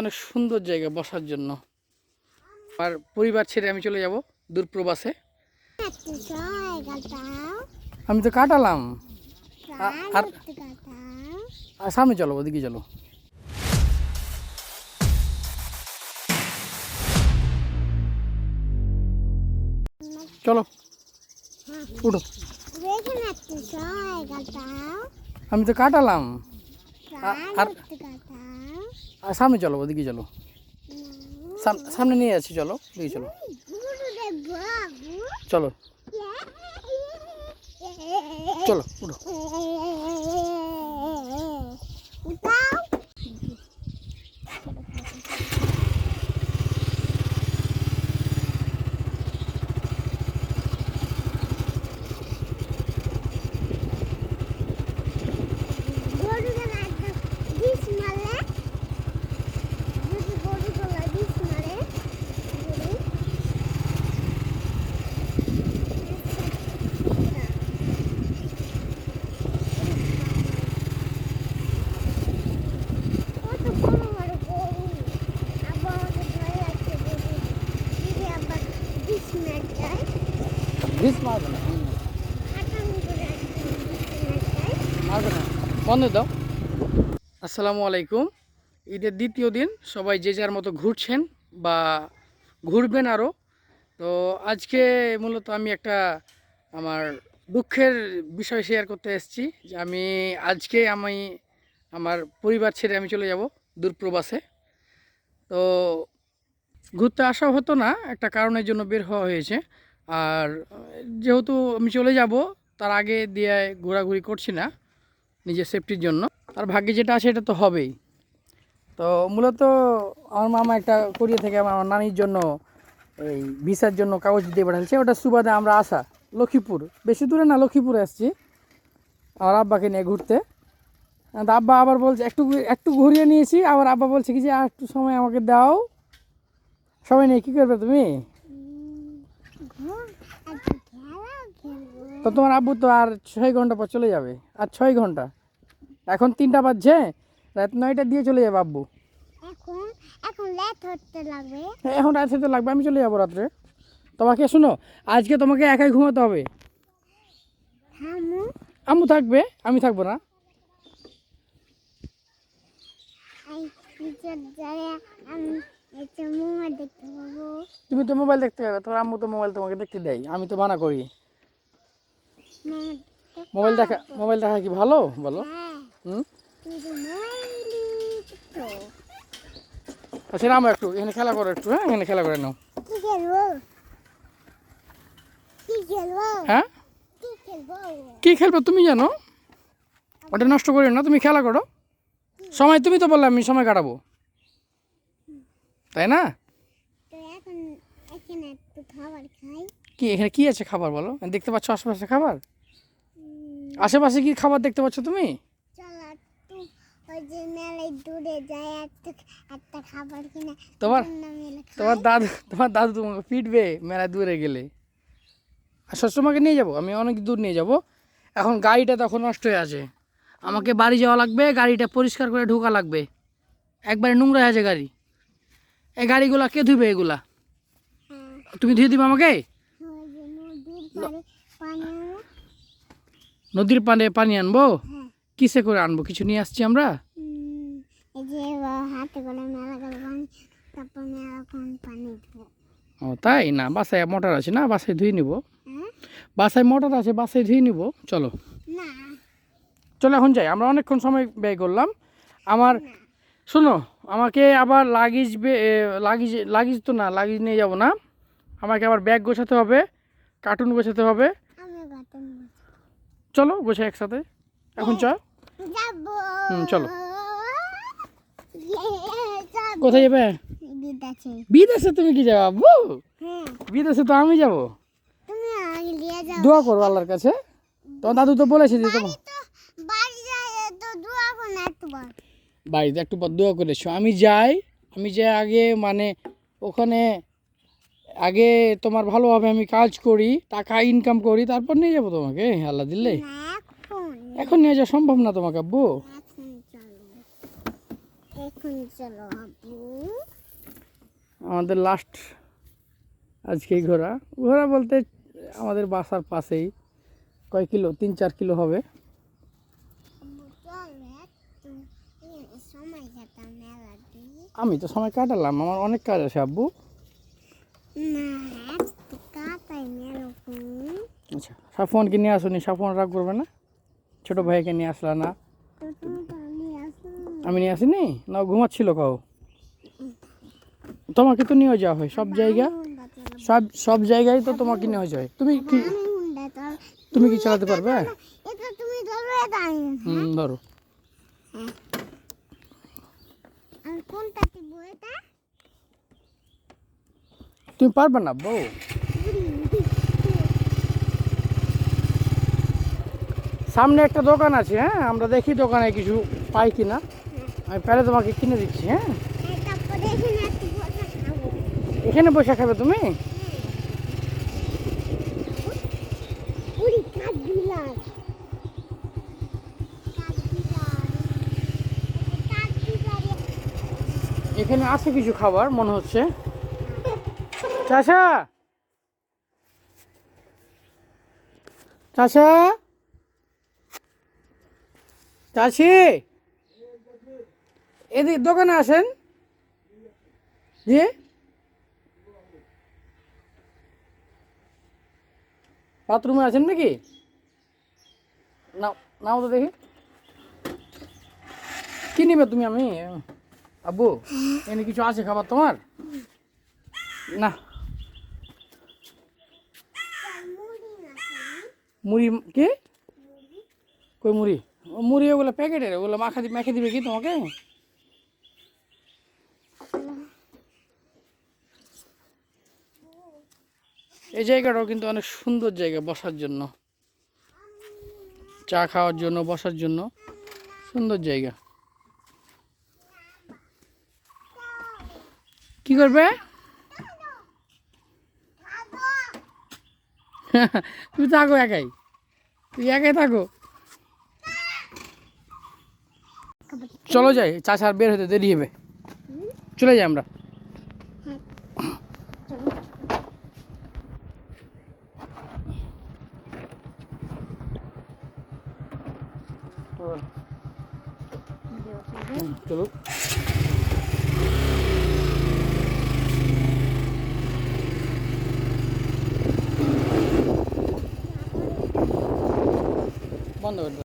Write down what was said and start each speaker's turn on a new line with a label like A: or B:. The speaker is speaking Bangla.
A: অনেক সুন্দর জায়গা বসার জন্য। আর পরিবার ছেড়ে আমি চলে যাব দূর প্রবাসে আমি তো কাটালাম। আর সামনে চলো, ওদিকে চলো। চলো। উঠো। আমি তো কাটালাম। আর সামনে চলো ওদিকে চলো। সাম- সামনে নিয়ে যাচ্ছি চলো ওদিকে চলো। চলো। চলো উঠো। মারবে না? বন্ধ দাও। আসসালামু আলাইকুম। ঈদের দ্বিতীয় দিন, সবাই যে যার মতো ঘুরছেন বা ঘুরবেন আরও তো আজকে মূলত আমি একটা আমার দুঃখের বিষয় শেয়ার করতে এসেছি যে আমি আজকে আমি আমার পরিবার ছেড়ে আমি চলে যাব দূরপ্রবাসে। তো ঘুরতে আসা হতো না, একটা কারণের জন্য বের হওয়া হয়েছে। আর, যেহেতু আমি চলে যাব, তার আগে দিয়ে ঘোরাঘুরি করছি না নিজের সেফটির জন্য। আর ভাগ্যে যেটা আছে, এটা তো হবেই। তো মূলত আমার মামা একটা কোরিয়া থেকে আমার নানির জন্য এই ভিসার জন্য কাগজ দিয়ে পাঠাচ্ছে। ওটা সুবাদে আমরা আসা। লক্ষ্মীপুর। বেশি দূরে না, লক্ষ্মীপুরে আসছি। আমার আব্বাকে নিয়ে ঘুরতে। আব্বা আবার বলছে, একটু একটু ঘুরিয়ে নিয়েছি। আবার আব্বা বলছে কি যে, আর একটু সময় আমাকে দাও। সময় নেই, কী করবে তুমি? তো তোমার আব্বু তো আর ছয় ঘণ্টা পর চলে যাবে। আর ছয় ঘণ্টা। এখন তিনটা বাজছে রাত নয়টা দিয়ে চলে যাবে আব্বু।
B: এখন এখন লেট হতে লাগবে।
A: এখন রাত তো লাগবে আমি চলে যাব রাত্রে। তোমাকে শোনো আজকে তোমাকে একাই ঘুমাতে হবে। আম্মু থাকবে আমি থাকব না। তুমি তো মোবাইল দেখতে পাবে তোমার আম্মু তো মোবাইল তোমাকে দেখতে দেয় আমি তো মানা করি। মোবাইল দেখা মোবাইল দেখা কি ভালো? বলো। আচ্ছা নামো একটু, এখানে খেলা করো একটু হ্যাঁ? এখানে খেলা করে নাও। হ্যাঁ?
B: কি খেলব
A: তুমি জানো? ওটা নষ্ট করি না, তুমি খেলা করো। সময় তুমি তো বললে আমি সময় কাটাবো। তাই না? কি, এখানে কি আছে খাবার বলো? দেখতে পাচ্ছ আশেপাশে খাবার? আশেপাশে কি খাবার দেখতে পাচ্ছ তুমি?
B: মেলায়
A: তোমার তোমার দাদু তোমার দাদু তোমাকে পিটবে মেলা দূরে গেলে। আর শ্বশুরমাকে নিয়ে যাব আমি অনেক দূর নিয়ে যাব। এখন গাড়িটা তখন নষ্ট হয়ে আছে। আমাকে বাড়ি যাওয়া লাগবে গাড়িটা পরিষ্কার করে ঢোকা লাগবে। একবারে নোংরা হয়ে আছে গাড়ি। এই গাড়িগুলা কে ধুবে এগুলা?
B: হ্যাঁ।
A: তুমি ধুয়ে দিবে আমাকে?
B: নদীর পাড়ে পানি
A: পানে আনব কিসে করে আনব? কিছু নিয়ে আসছি আমরা? ও তাই না? বাসায় মোটর আছে না? বাসায় ধুয়ে নিব।
B: হ্যাঁ?
A: বাসায় মোটর আছে বাসায় ধুয়ে নিব। চলো। চলো এখন যাই। আমরা অনেকক্ষণ সময় ব্যয় করলাম। আমার শোনো আমাকে আবার লাগেজ লাগেজ লাগেজ তো না লাগেজ নিয়ে যাব না। আমাকে আবার ব্যাগ গোছাতে হবে কার্টুন গোছাতে হবে। চলো গোছাই একসাথে। এখন চল।
B: যাব।
A: হুম, চলো। কোথায় যাবে? বিদেশে। তুমি কি যাব? আব্বু বিদেশে তো আমি যাব। দোয়া করব আল্লাহর কাছে। তোমার দাদু তো বলেছে যে তোমার
B: করো
A: বাড়িতে একটু পর দোয়া করেছ আমি যাই। আমি যাই আগে মানে ওখানে আগে তোমার ভালোভাবে আমি কাজ করি টাকা ইনকাম করি তারপর নিয়ে যাব তোমাকে। আল্লাহ দিলে।
B: এখন
A: নিয়ে যাওয়া সম্ভব না তোমাকে আব্বু। আমাদের লাস্ট আজকে ঘোরা। ঘোরা বলতে আমাদের বাসার পাশেই। কয় কিলো? তিন চার কিলো হবে। আমি তো সময় কাটালাম আমার অনেক কাজ আছে আব্বু
B: না একটু কাটাই মেরকম
A: আচ্ছা সাফওয়ানকে নিয়ে আসুনি? সাফওয়ান রাগ করবে না? ছোট ভাইকে নিয়ে আসলা না?
B: আমি
A: নিয়ে আসিনি? না ঘুমাচ্ছিল কাউ তোমাকে তো নিয়ে যাওয়া হয় সব জায়গা? সব সব জায়গায় তো তোমাকে নিয়ে যায় তুমি কি তুমি কি চালাতে পারবে? হুম ধরো।
B: কোনটা
A: তুমি পারবে না, বউ। সামনে একটা দোকান আছে হ্যাঁ? আমরা দেখি দোকানে কিছু পাই কিনা। আমি পরে তোমাকে কিনে দিচ্ছি হ্যাঁ?
B: এখানে বসে খাব
A: তুমি? এখানে আছে কিছু খাবার, মনে হচ্ছে। চাষা? চাষা? চাষি? এদিক দোকানে আসেন। জি? বাথরুমে আছেন নাকি? নাও নাও তো দেখি। কি নিবে তুমি আমি? আব্বু, এনে কিছু আছে খাবার তোমার? না
B: মুড়ি না
A: মুড়ি কি? কই মুড়ি? ও মুড়ি ওগুলো প্যাকেটের, ওগুলো মাখা দি মেখে দিবে কি তোমাকে? এই জায়গাটাও কিন্তু অনেক সুন্দর জায়গা বসার জন্য। চা খাওয়ার জন্য, বসার জন্য। সুন্দর জায়গা। কি করবে? তুমি থাকো একাই। তুই একাই থাকো। চলো যাই চাষার বের হতে দেরি হবে। চলে যাই আমরা। চলো বন্ধ করে দাও।